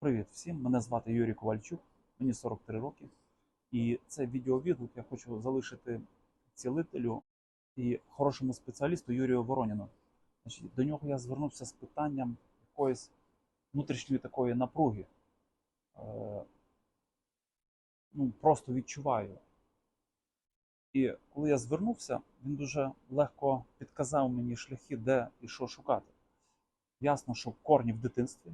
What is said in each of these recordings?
Привіт всім! Мене звати Юрій Ковальчук, мені 43 роки. І це відеовідгук я хочу залишити цілителю і хорошому спеціалісту Юрію Вороніну. Значить, до нього я звернувся з питанням якоїсь внутрішньої такої напруги. Е, ну, просто відчуваю. І коли я звернувся, він дуже легко підказав мені шляхи, де і що шукати. Ясно, що корні в дитинстві.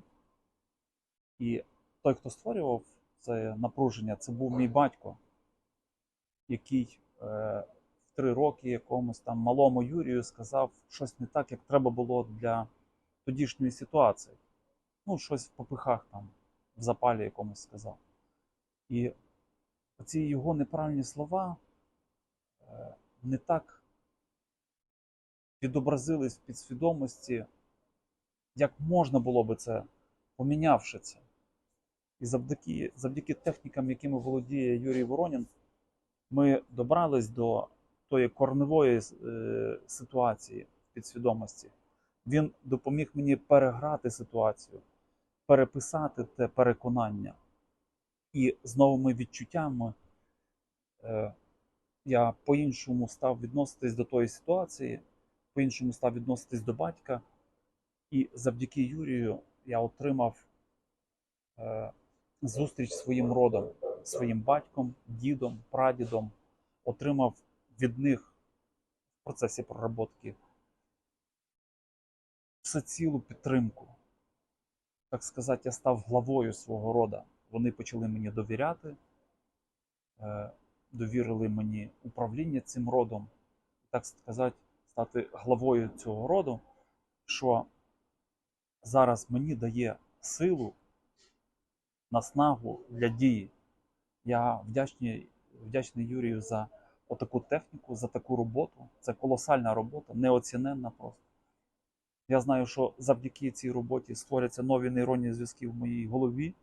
І той, хто створював це напруження, це був мій батько, який е, в три роки якомусь там малому Юрію сказав щось не так, як треба було для тодішньої ситуації. Ну, щось в попихах там, в запалі якомусь сказав. І ці його неправильні слова е, не так відобразились в підсвідомості, як можна було би це, помінявши це. І завдяки, завдяки технікам, якими володіє Юрій Воронін, ми добрались до тої корневої е, ситуації підсвідомості. Він допоміг мені переграти ситуацію, переписати те переконання. І з новими відчуттями е, я по-іншому став відноситись до тої ситуації, по-іншому став відноситись до батька. І завдяки Юрію я отримав е, зустріч своїм родом, своїм батьком, дідом, прадідом, отримав від них в процесі проработки всецілу підтримку. Так сказати, я став главою свого рода. Вони почали мені довіряти, е, довірили мені управління цим родом, так сказати, стати главою цього роду, що зараз мені дає силу наснагу для дії. Я вдячний, вдячний Юрію за отаку техніку, за таку роботу. Це колосальна робота, неоціненна просто. Я знаю, що завдяки цій роботі створяться нові нейронні зв'язки в моїй голові.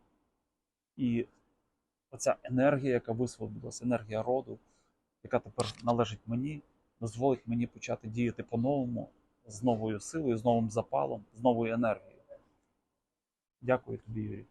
І оця енергія, яка висвободилася, енергія роду, яка тепер належить мені, дозволить мені почати діяти по-новому, з новою силою, з новим запалом, з новою енергією. Дякую тобі, Юрій.